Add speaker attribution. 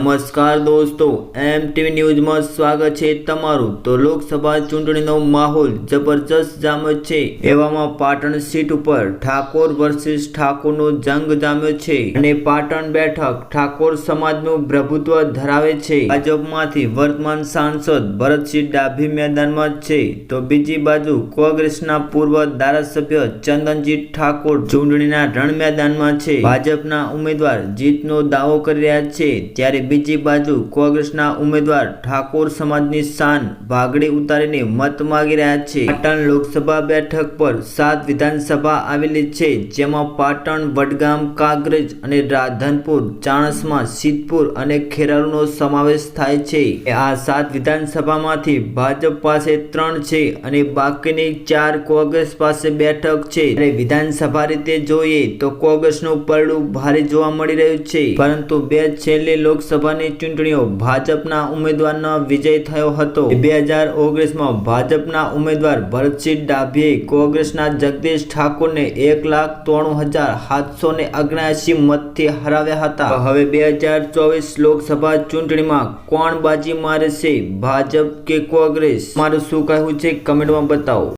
Speaker 1: નમસ્કાર દોસ્તો એમ ટીવી ન્યૂઝમાં સ્વાગત છે તમારું. તો લોકસભા ચૂંટણીનો માહોલ જબરજસ્ત જામ્યો છે. એવામાં પાટણ સીટ ઉપર ઠાકોર વર્સિસ ઠાકોરનો જંગ જામ્યો છે. અને પાટણ બેઠક ઠાકોર સમાજનું પ્રભુત્વ ધરાવે છે. ભાજપમાંથી વર્તમાન સાંસદ ભરતસિંહ ડાભી મેદાનમાં છે. તો બીજી બાજુ કોંગ્રેસના પૂર્વ ધારાસભ્ય ચંદનજી ઠાકોર ચૂંટણીના રણ મેદાનમાં છે. ભાજપના ઉમેદવાર જીતનો દાવો કરી રહ્યા છે. ત્યારે બીજી બાજુ કોંગ્રેસના ઉમેદવાર ઠાકોર સમાજની શાન ભાગડી ઉતારીને મત માગી રહ્યા છે. પાટણ લોકસભા બેઠક પર સાત વિધાનસભા આવેલી છે, જેમાં પાટણ, વડગામ કાગરેજ અને રાધનપુર, ચાણસ્મા સિદ્ધપુર અને ખેરાલુનો સમાવેશ થાય છે. આ સાત વિધાનસભામાંથી ભાજપ પાસે ત્રણ છે અને બાકીની ચાર કોંગ્રેસ પાસે બેઠક છે. ત્યારે વિધાનસભા રીતે જોઈએ તો કોંગ્રેસનું પરડું ભારે જોવા મળી રહ્યું છે. પરંતુ બે છેલ્લી લોકસભાની ચૂંટણીઓ ભાજપના ઉમેદવારનો વિજય થયો હતો. બે હજાર ઓગણીસમાં ભાજપના ઉમેદવાર ભરતસિંહ ડાભીએ કોંગ્રેસના જગદીશ ઠાકોરને એક લાખ ત્રાણું હજાર સાતસો ને અગ્યાસી મતથી હરાવ્યા હતા. હવે બે હજાર ચોવીસ લોકસભા ચૂંટણીમાં કોણ બાજી મારે છે ભાજપ કે કોંગ્રેસ? મારું શું કહેવું છે? કમેન્ટમાં બતાવો.